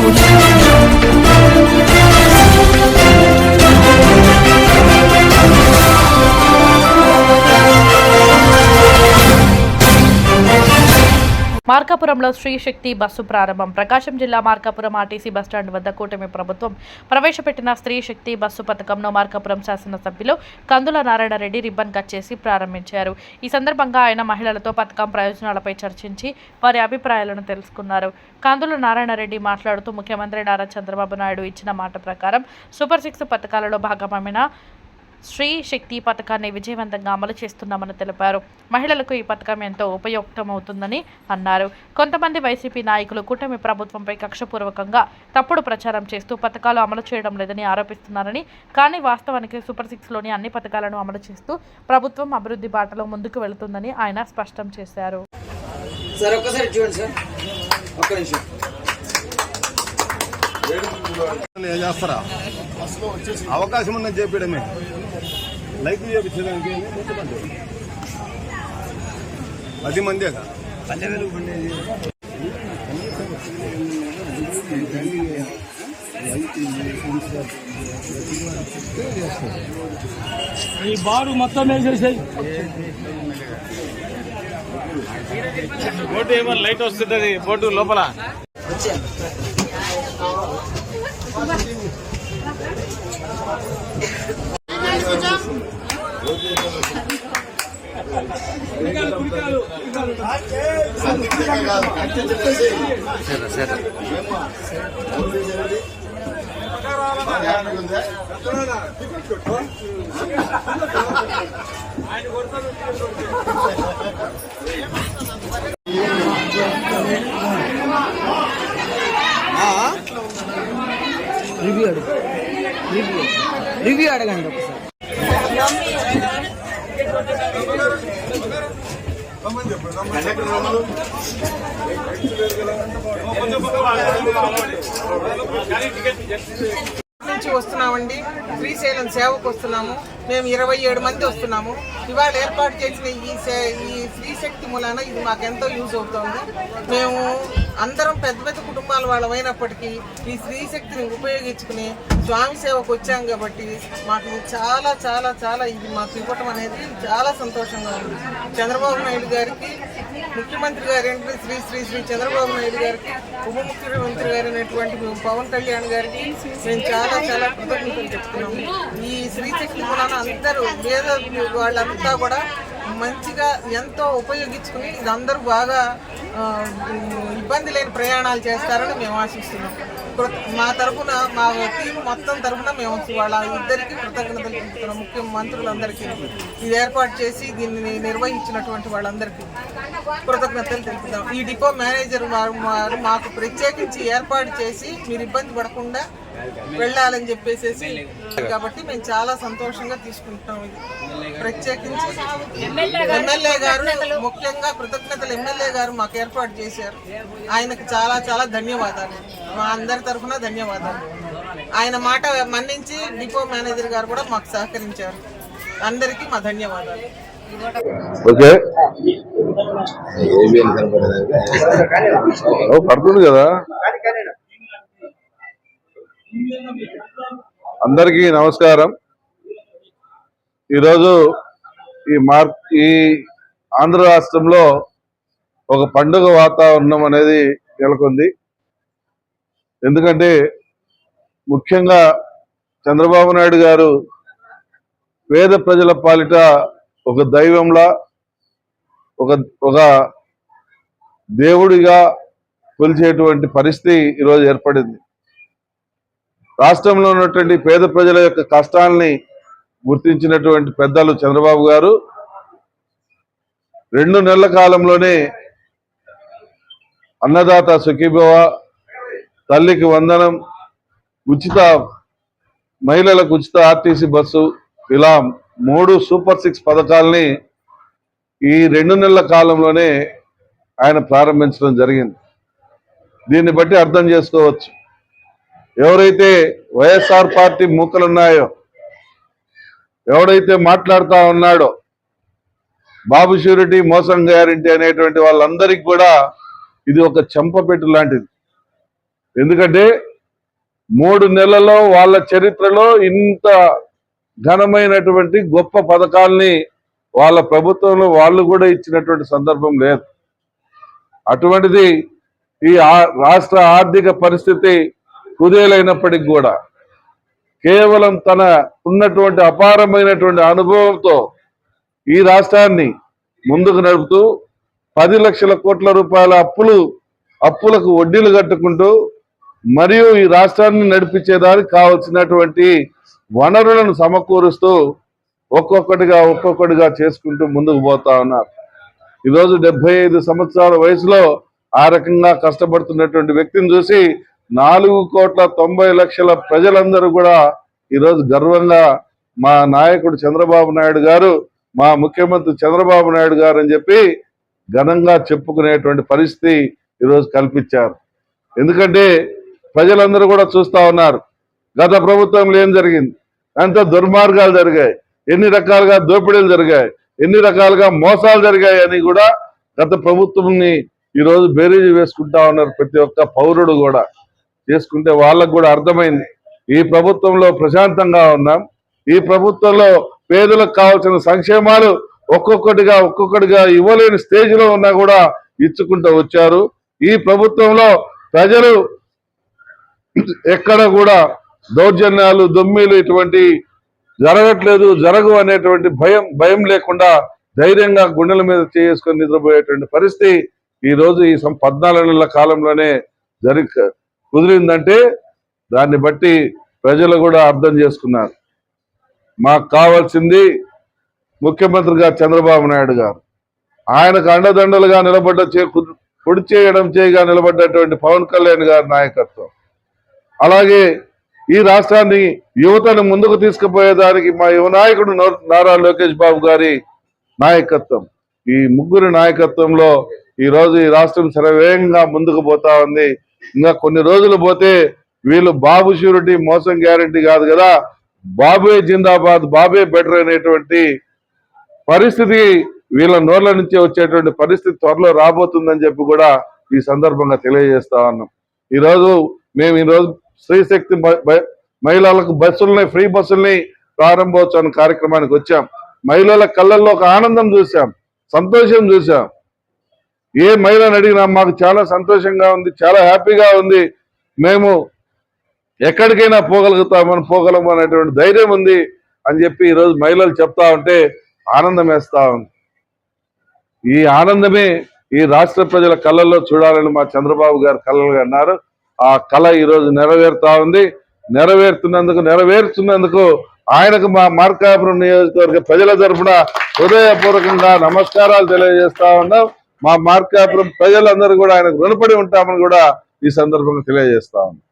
Saúde. మార్కాపురంలో స్త్రీ శక్తి బస్సు ప్రారంభం. ప్రకాశం జిల్లా మార్కాపురం ఆర్టీసీ బస్టాండ్ వద్ద కూటమి ప్రభుత్వం ప్రవేశపెట్టిన స్త్రీ శక్తి బస్సు పథకంను మార్కాపురం శాసనసభ్యులు కందుల నారాయణరెడ్డి రిబ్బన్ కట్ చేసి ప్రారంభించారు. ఈ సందర్భంగా ఆయన మహిళలతో పథకం ప్రయోజనాలపై చర్చించి వారి అభిప్రాయాలను తెలుసుకున్నారు. కందుల నారాయణరెడ్డి మాట్లాడుతూ ముఖ్యమంత్రి నారా చంద్రబాబు నాయుడు ఇచ్చిన మాట ప్రకారం సూపర్ సిక్స్ పథకాలలో భాగమైన స్త్రీ శక్తి పథకాన్ని విజయవంతంగా అమలు చేస్తున్నామని తెలిపారు. మహిళలకు ఈ పథకం ఎంతో ఉపయుక్తమవుతుందని అన్నారు. కొంతమంది వైసీపీ నాయకులు కూటమి ప్రభుత్వంపై కక్షపూర్వకంగా తప్పుడు ప్రచారం చేస్తూ పథకాలు అమలు చేయడం లేదని ఆరోపిస్తున్నారని కానీ వాస్తవానికి సూపర్ సిక్స్లోని అన్ని పథకాలను అమలు చేస్తూ ప్రభుత్వం అభివృద్ధి బాటలో ముందుకు వెళుతుందని ఆయన స్పష్టం చేశారు. సార్ ఒక్కసారి చూడండి సార్. ఒక్క నిమిషం. చేస్తారా? అవకాశం ఉన్నది చేపించడమే లైక్ చేపించడానికి పది మందే ఈ బారు మొత్తం వేసేసాయి బోర్డు ఏమన్నా లైట్ వస్తుంటది బోర్డు లోపల. ఆయన వచ్చా రివ్యూ అడుగు. రివ్యూ రివ్యూ అడగండి ఒకసారి. నుంచి వస్తున్నామండి. శ్రీశైలం సేవకు వస్తున్నాము. మేము ఇరవై ఏడు మంది వస్తున్నాము. ఇవాళ ఏర్పాటు చేసిన ఈ సే ఈ శ్రీశక్తి మూలాన ఇది మాకెంతో యూజ్ అవుతుంది. మేము అందరం పెద్ద పెద్ద కుటుంబాల వాళ్ళమైనప్పటికీ ఈ స్త్రీశక్తిని ఉపయోగించుకుని స్వామి సేవకు వచ్చాం కాబట్టి మాకు చాలా చాలా చాలా ఇది మాకు ఇవ్వటం అనేది చాలా సంతోషంగా ఉంది. చంద్రబాబు నాయుడు గారికి ముఖ్యమంత్రి గారు శ్రీ శ్రీ శ్రీ చంద్రబాబు నాయుడు గారికి ఉప ముఖ్యమంత్రి గారైనటువంటి పవన్ కళ్యాణ్ గారికి మేము చాలా చాలా కృతజ్ఞతలు చెప్తున్నాము. ఈ శ్రీశక్తి మూలాన అందరూ పేద వాళ్ళంతా కూడా మంచిగా ఎంతో ఉపయోగించుకుని ఇది అందరూ బాగా ఇబ్బంది లేని ప్రయాణాలు చేస్తారని మేము ఆశిస్తున్నాం. మా తరఫున మా టీం మొత్తం తరఫున మేము వాళ్ళ ఇద్దరికి కృతజ్ఞతలు తెలుపుతున్నాం. ముఖ్యమంత్రులందరికీ ఇది ఏర్పాటు చేసి దీన్ని నిర్వహించినటువంటి వాళ్ళందరికీ కృతజ్ఞతలు తెలుపుతాం ఈ డిపో మేనేజర్ వారు వారు మాకు ప్రత్యేకించి ఏర్పాటు చేసి మీరు ఇబ్బంది పడకుండా వెళ్ళాలని చెప్పేసి కాబట్టి మేము చాలా సంతోషంగా తీసుకుంటున్నాం ఇది. ప్రత్యేకించి ఎమ్మెల్యే గారు ముఖ్యంగా కృతజ్ఞతలు ఎమ్మెల్యే గారు మాకు ఏర్పాటు చేశారు. ఆయనకు చాలా చాలా ధన్యవాదాలు. మా అందరి తరఫున ధన్యవాదాలు. ఆయన మాట మన్నించి డిపో మేనేజర్ గారు కూడా మాకు సహకరించారు. అందరికీ మా ధన్యవాదాలు. ఓకే. ఓ, పడుతుంది కదా? అందరికీ నమస్కారం. ఈరోజు ఈ మార్ ఈ ఆంధ్ర రాష్ట్రంలో ఒక పండుగ వాతావరణం అనేది నెలకొంది. ఎందుకంటే ముఖ్యంగా చంద్రబాబు నాయుడు గారు పేద ప్రజల పాలిట ఒక దైవంలా ఒక ఒక దేవుడిగా కొలిచేటువంటి పరిస్థితి ఈరోజు ఏర్పడింది. రాష్ట్రంలో ఉన్నటువంటి పేద ప్రజల యొక్క కష్టాలని గుర్తించినటువంటి పెద్దలు చంద్రబాబు గారు రెండు నెలల కాలంలోనే అన్నదాత సుఖీభవ తల్లికి వందనం ఉచిత మహిళలకు ఉచిత ఆర్టీసీ బస్సు ఇలా మూడు సూపర్ సిక్స్ పథకాలని ఈ రెండు నెలల కాలంలోనే ఆయన ప్రారంభించడం జరిగింది. దీన్ని బట్టి అర్థం చేసుకోవచ్చు. ఎవరైతే వైఎస్ఆర్ పార్టీ మూకలు ఉన్నాయో ఎవడైతే మాట్లాడుతూ ఉన్నాడో బాబు షూరిటీ మోసం గ్యారంటీ అనేటువంటి వాళ్ళందరికీ కూడా ఇది ఒక చెంపపెట్టు లాంటిది. ఎందుకంటే మూడు నెలల్లో వాళ్ళ చరిత్రలో ఇంత ఘనమైనటువంటి గొప్ప పథకాల్ని వాళ్ళ ప్రభుత్వంలో వాళ్ళు కూడా ఇచ్చినటువంటి సందర్భం లేదు. అటువంటిది ఈ రాష్ట్ర ఆర్థిక పరిస్థితి కుదేలైనప్పటికి కూడా కేవలం తన ఉన్నటువంటి అపారమైనటువంటి అనుభవంతో ఈ రాష్ట్రాన్ని ముందుకు నడుపుతూ పది లక్షల కోట్ల రూపాయల అప్పులు అప్పులకు వడ్డీలు కట్టుకుంటూ మరియు ఈ రాష్ట్రాన్ని నడిపించేదానికి కావలసినటువంటి వనరులను సమకూరుస్తూ ఒక్కొక్కటిగా ఒక్కొక్కటిగా చేసుకుంటూ ముందుకు పోతా ఉన్నారు. ఈరోజు డెబ్బై ఐదు సంవత్సరాల వయసులో ఆ రకంగా కష్టపడుతున్నటువంటి వ్యక్తిని చూసి నాలుగు కోట్ల తొంభై లక్షల ప్రజలందరూ కూడా ఈరోజు గర్వంగా మా నాయకుడు చంద్రబాబు నాయుడు గారు మా ముఖ్యమంత్రి చంద్రబాబు నాయుడు గారు అని చెప్పి ఘనంగా చెప్పుకునేటువంటి పరిస్థితి ఈరోజు కల్పించారు. ఎందుకంటే ప్రజలందరూ కూడా చూస్తూ ఉన్నారు. గత ప్రభుత్వంలో ఏం జరిగింది? అంత దుర్మార్గాలు జరిగాయి. ఎన్ని రకాలుగా దోపిడీలు జరిగాయి? ఎన్ని రకాలుగా మోసాలు జరిగాయి అని కూడా గత ప్రభుత్వంని ఈరోజు బేరీజు వేసుకుంటా ఉన్నారు ప్రతి ఒక్క పౌరుడు కూడా. చేసుకుంటే వాళ్ళకు కూడా అర్థమైంది. ఈ ప్రభుత్వంలో ప్రశాంతంగా ఉన్నాం. ఈ ప్రభుత్వంలో పేదలకు కావాల్సిన సంక్షేమాలు ఒక్కొక్కటిగా ఒక్కొక్కటిగా ఇవ్వలేని స్టేజ్లో ఉన్నా కూడా ఇచ్చుకుంటూ వచ్చారు. ఈ ప్రభుత్వంలో ప్రజలు ఎక్కడ కూడా దౌర్జన్యాలు దొమ్మిలు ఇటువంటి జరగట్లేదు జరగవు అనేటువంటి భయం భయం లేకుండా ధైర్యంగా గుండెల మీద చేసుకొని నిద్రపోయేటువంటి పరిస్థితి ఈ రోజు ఈ సం- పద్నాలుగు నెలల కాలంలోనే జరి కుదిరిందంటే దాన్ని బట్టి ప్రజలు కూడా అర్థం చేసుకున్నారు. మాకు కావాల్సింది ముఖ్యమంత్రిగా చంద్రబాబు నాయుడు గారు. ఆయనకు అండదండలుగా నిలబడ్డ చే కు- పొడి చేయడం చేయగా నిలబడ్డటువంటి పవన్ కళ్యాణ్ గారి నాయకత్వం. అలాగే ఈ రాష్ట్రాన్ని యువతను ముందుకు తీసుకుపోయేదానికి మా యువ నాయకుడు నారా లోకేష్ బాబు గారి నాయకత్వం. ఈ ముగ్గురు నాయకత్వంలో ఈరోజు ఈ రాష్ట్రం శరవేగంగా ముందుకు పోతా ఉంది. ఇంకా కొన్ని రోజులు పోతే వీళ్ళు బాబు షూరిటీ మోసం గ్యారంటీ కాదు కదా. బాబే జిందాబాద్ బాబే బెటర్ అనేటువంటి పరిస్థితి వీళ్ళ నోర్ల నుంచి వచ్చేటువంటి పరిస్థితి త్వరలో రాబోతుందని చెప్పి కూడా ఈ సందర్భంగా తెలియజేస్తా ఉన్నాం. ఈరోజు మేము ఈరోజు స్త్రీశక్తి మహిళలకు బస్సులని ఫ్రీ బస్సుల్ని ప్రారంభోత్సవం కార్యక్రమానికి వచ్చాం. మహిళల కళ్ళల్లో ఒక ఆనందం చూసాం సంతోషం చూసాం ఏ మహిళను అడిగినా మాకు చాలా సంతోషంగా ఉంది చాలా హ్యాపీగా ఉంది. మేము ఎక్కడికైనా పోగలుగుతామని పోగలము అనేటువంటి ధైర్యం ఉంది అని చెప్పి ఈరోజు మహిళలు చెప్తా ఉంటే ఆనందం వేస్తా ఉంది. ఈ ఆనందమే ఈ రాష్ట్ర ప్రజల కళ్ళల్లో చూడాలని మా చంద్రబాబు గారు కళ్ళలుగా అన్నారు. ఆ కళ ఈరోజు నెరవేరుతా ఉంది. నెరవేరుతున్నందుకు నెరవేరుతున్నందుకు ఆయనకు మా మార్కాపురం నియోజకవర్గ ప్రజల తరఫున హృదయపూర్వకంగా నమస్కారాలు తెలియజేస్తా ఉన్నాం. మా మార్కాపురం ప్రజలందరూ కూడా ఆయనకు రుణపడి ఉంటామని కూడా ఈ సందర్భంగా తెలియజేస్తా ఉన్నాం.